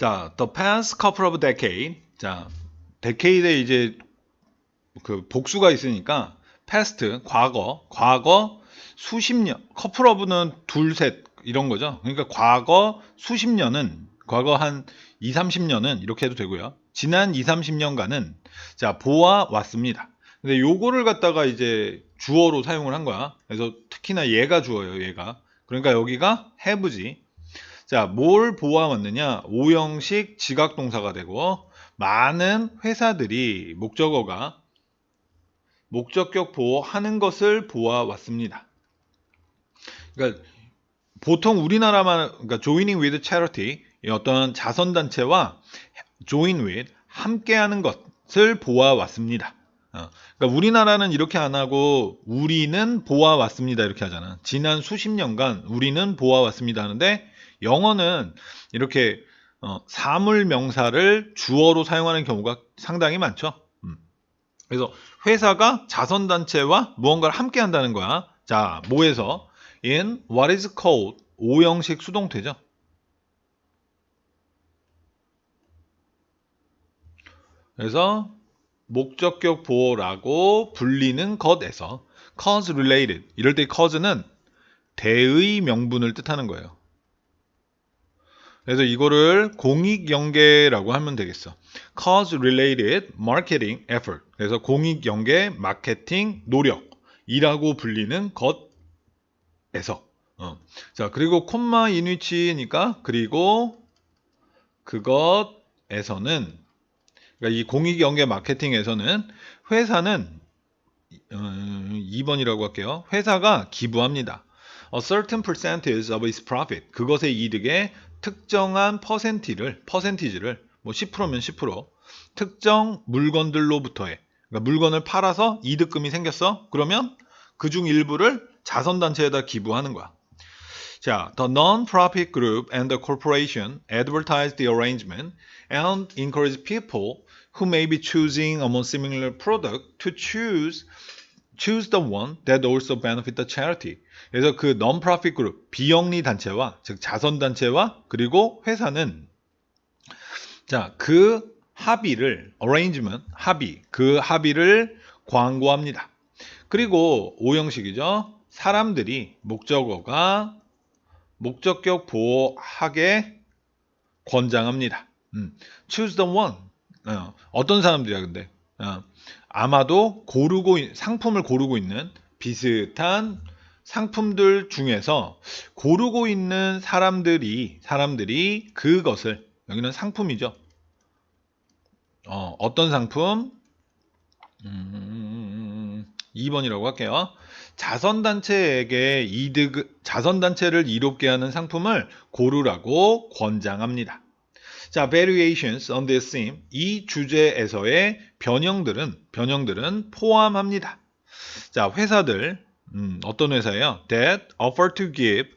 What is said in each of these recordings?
자, the past couple of decade. 자, decade에 이제 그 복수가 있으니까 past 과거, 과거 수십 년. couple of는 둘, 셋 이런 거죠. 그러니까 과거 수십 년은 과거 한 2, 30년은 이렇게 해도 되고요. 지난 2, 30년간은 자, 보아 왔습니다. 근데 요거를 갖다가 이제 주어로 사용을 한 거야. 그래서 특히나 얘가 주어예요, 얘가. 그러니까 여기가 have지. 자, 뭘 보아왔느냐? 오형식 지각 동사가 되고 많은 회사들이 목적어가 목적격 보호하는 것을 보아왔습니다. 그러니까 보통 우리나라만 그러니까 joining with charity 이 어떤 자선 단체와 join with 함께하는 것을 보아왔습니다. 어, 그러니까 우리나라는 이렇게 안 하고 우리는 보아왔습니다 이렇게 하잖아. 지난 수십 년간 우리는 보아왔습니다 하는데 영어는 이렇게 어, 사물 명사를 주어로 사용하는 경우가 상당히 많죠. 음. 그래서 회사가 자선 단체와 무언가를 함께 한다는 거야. 자, 뭐에서 in what is called 오형식 수동태죠. 그래서 목적격 보호라고 불리는 것에서 cause related 이럴 때 cause는 대의 명분을 뜻하는 거예요. 그래서 이거를 공익 연계라고 하면 되겠어. cause related marketing effort. 그래서 공익 연계 마케팅 노력이라고 불리는 것에서. 어. 자, 그리고 콤마 인위치니까 그리고 그것에서는 그러니까 이 공익 연계 마케팅에서는 회사는 어, 2번이라고 할게요. 회사가 기부합니다. A certain percentage of its profit. 그것의 이득의 특정한 퍼센티를 퍼센티지를 뭐 10%면 10% 특정 물건들로부터의 그러니까 물건을 팔아서 이득금이 생겼어. 그러면 그 중 일부를 자선단체에다 기부하는 거야. 자, the non-profit group and the corporation advertise the arrangement and encourage people who may be choosing among similar product to choose choose the one that also benefit the charity. 그래서 그 non-profit 그룹, 비영리 단체와 즉 자선 단체와 그리고 회사는 자, 그 합의를 arrangement 합의, 그 합의를 광고합니다. 그리고 오형식이죠. 사람들이 목적어가 목적격 보호하게 권장합니다. 음, choose the one. 어, 떤 사람들이야 근데 어, 아마도 고르고 상품을 고르고 있는 비슷한 상품들 중에서 고르고 있는 사람들이 사람들이 그것을 여기는 상품이죠. 어, 어떤 상품? 음, 2번이라고 할게요. 자선단체에게 이득, 자선단체를 이롭게 하는 상품을 고르라고 권장합니다. 자, variations on this theme. 이 주제에서의 변형들은, 변형들은 포함합니다. 자, 회사들, 음, 어떤 회사예요? That offer to give.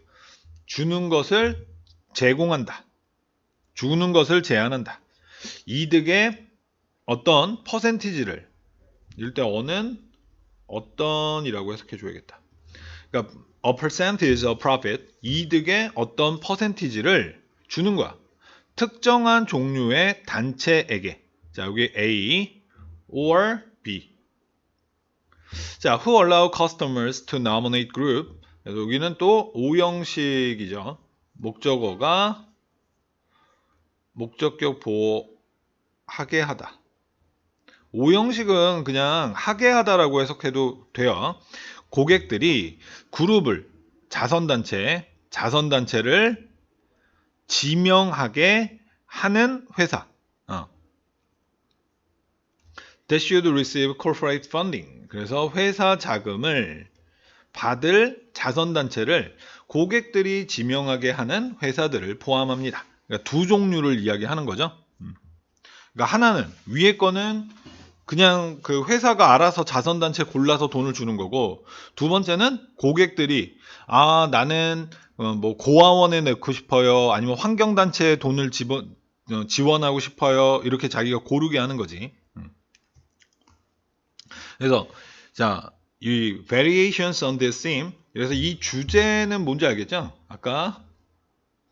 주는 것을 제공한다. 주는 것을 제한한다. 이득의 어떤 퍼센티지를 때 어는 어떤이라고 해석해 줘야겠다. 그러니까 a percentage of profit 이득의 어떤 퍼센티지를 주는 거야. 특정한 종류의 단체에게. 자, 여기 A or B. 자, who allow customers to nominate group. 여기는 또 오형식이죠. 목적어가 목적격 보호하게 하다. 오형식은 그냥 하게 하다라고 해석해도 돼요. 고객들이 그룹을 자선단체, 자선단체를 지명하게 하는 회사. 어. They should receive corporate funding. 그래서 회사 자금을 받을 자선단체를 고객들이 지명하게 하는 회사들을 포함합니다. 그러니까 두 종류를 이야기하는 거죠. 음. 그러니까 하나는 위에 거는 그냥 그 회사가 알아서 자선단체 골라서 돈을 주는 거고 두 번째는 고객들이 아 나는 어, 뭐 고아원에 넣고 싶어요 아니면 환경단체에 돈을 집어, 어, 지원하고 싶어요 이렇게 자기가 고르게 하는 거지 음. 그래서 자 이 variations on this theme 그래서 이 주제는 뭔지 알겠죠 아까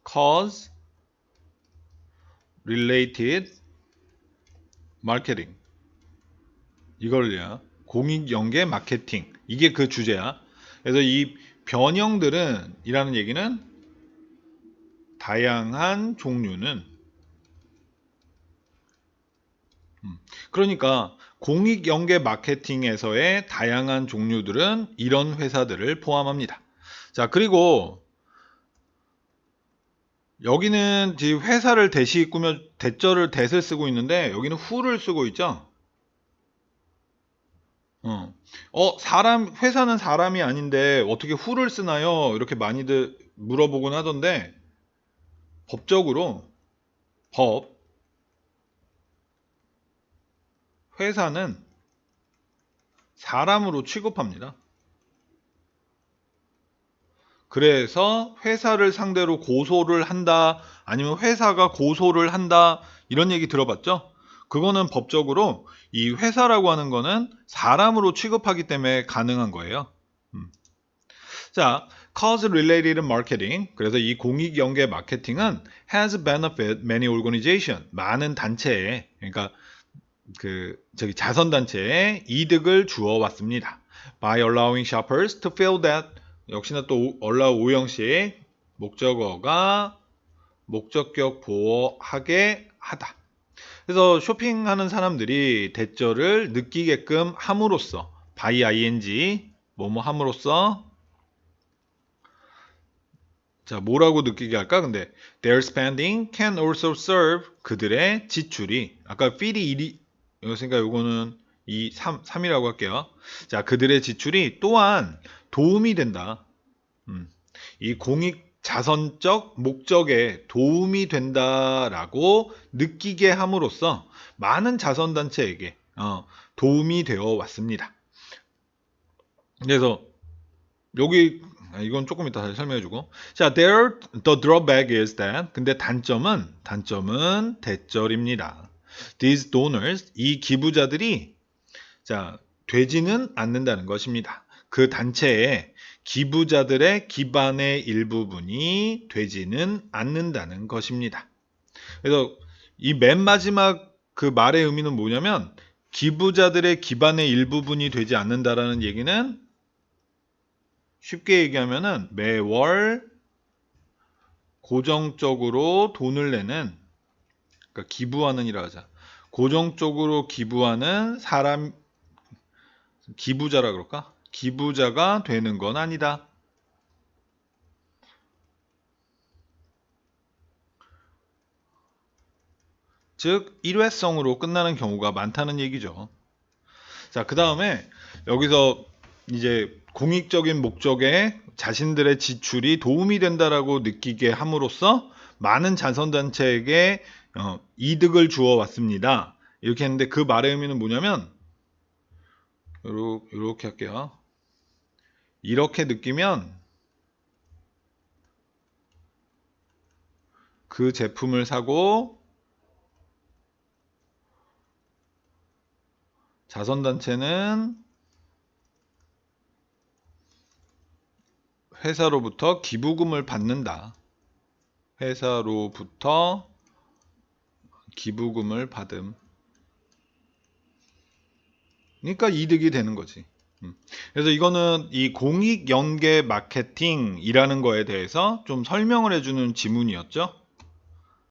cause related marketing. 이걸요. 공익 연계 마케팅. 이게 그 주제야. 그래서 이 변형들은 이라는 얘기는 다양한 종류는 음, 그러니까 공익 연계 마케팅에서의 다양한 종류들은 이런 회사들을 포함합니다. 자, 그리고 여기는 회사를 대시 꾸며 대절을 대을 쓰고 있는데 여기는 who를 쓰고 있죠. 어. 어, 사람 회사는 사람이 아닌데 어떻게 who를 쓰나요? 이렇게 많이들 물어보곤 하던데 법적으로 법 회사는 사람으로 취급합니다. 그래서 회사를 상대로 고소를 한다, 아니면 회사가 고소를 한다, 이런 얘기 들어봤죠? 그거는 법적으로 이 회사라고 하는 거는 사람으로 취급하기 때문에 가능한 거예요. 음. 자, cause related marketing. 그래서 이 공익 연계 마케팅은 has benefit many organization. 많은 단체에, 그러니까 그 저기 자선 단체에 이득을 주어 왔습니다. By allowing shoppers to feel that 역시나 또 allow 오형식 목적어가 목적격 보호하게 하다. 그래서 쇼핑하는 사람들이 대절을 느끼게끔 함으로써 by ing 뭐뭐 함으로써 자 뭐라고 느끼게 할까? 근데 their spending can also serve 그들의 지출이 아까 feel이 1이 그러니까 요거는 이 3, 3이라고 할게요. 자 그들의 지출이 또한 도움이 된다. 음, 이 공익 자선적 목적에 도움이 된다라고 느끼게 함으로써 많은 자선단체에게 어, 도움이 되어 왔습니다. 그래서 여기 아, 이건 조금 이따 다시 설명해주고 자 there the drawback is that 근데 단점은 단점은 대절입니다. These donors 이 기부자들이 자 되지는 않는다는 것입니다. 그 단체에 기부자들의 기반의 일부분이 되지는 않는다는 것입니다. 그래서 이 맨 마지막 그 말의 의미는 뭐냐면 기부자들의 기반의 일부분이 되지 않는다라는 얘기는 쉽게 얘기하면은 매월 고정적으로 돈을 내는 그러니까 기부하는 이라 하자. 고정적으로 기부하는 사람 기부자라 그럴까? 기부자가 되는 건 아니다. 즉 일회성으로 끝나는 경우가 많다는 얘기죠. 자, 그 다음에 여기서 이제 공익적인 목적에 자신들의 지출이 도움이 된다라고 느끼게 함으로써 많은 자선단체에게 어, 이득을 주어 왔습니다. 이렇게 했는데 그 말의 의미는 뭐냐면 이렇게 할게요. 이렇게 느끼면 그 제품을 사고 자선단체는 회사로부터 기부금을 받는다. 회사로부터 기부금을 받음. 그러니까 이득이 되는 거지. 음. 그래서 이거는 이 공익 연계 마케팅이라는 거에 대해서 좀 설명을 해주는 지문이었죠.